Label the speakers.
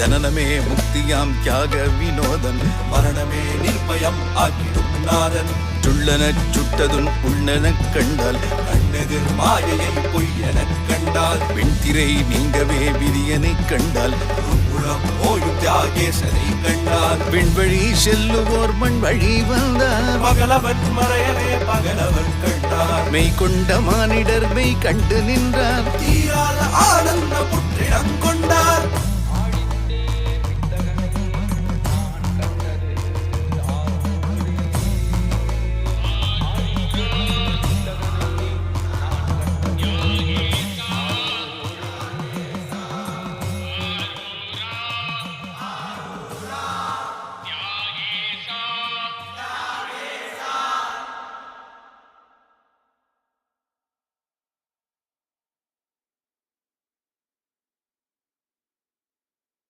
Speaker 1: ஜனனமே முக்தியாம் தியாக வினோதன்
Speaker 2: மரணமே நிர்பயம் ஆக்கிடும் நாதன்.
Speaker 1: சுள்ளனச் சுட்டதும் உள்ளனக் கண்டால்
Speaker 2: கண்ணெதிர் மாயையை பொய்யெனக் கண்டால்
Speaker 1: வெண்திரை நீங்கவே விதியனைக் கண்டால்
Speaker 2: தியாகேசனை கண்டால்
Speaker 1: விண்வழி செல்லுவோர் மண் வழி வந்தார்.
Speaker 2: பகலவன் மறையவே பகலவன் கண்டார்.
Speaker 1: மெய் கொண்ட மானிடர் மெய் கண்டு நின்றார்.
Speaker 2: தீ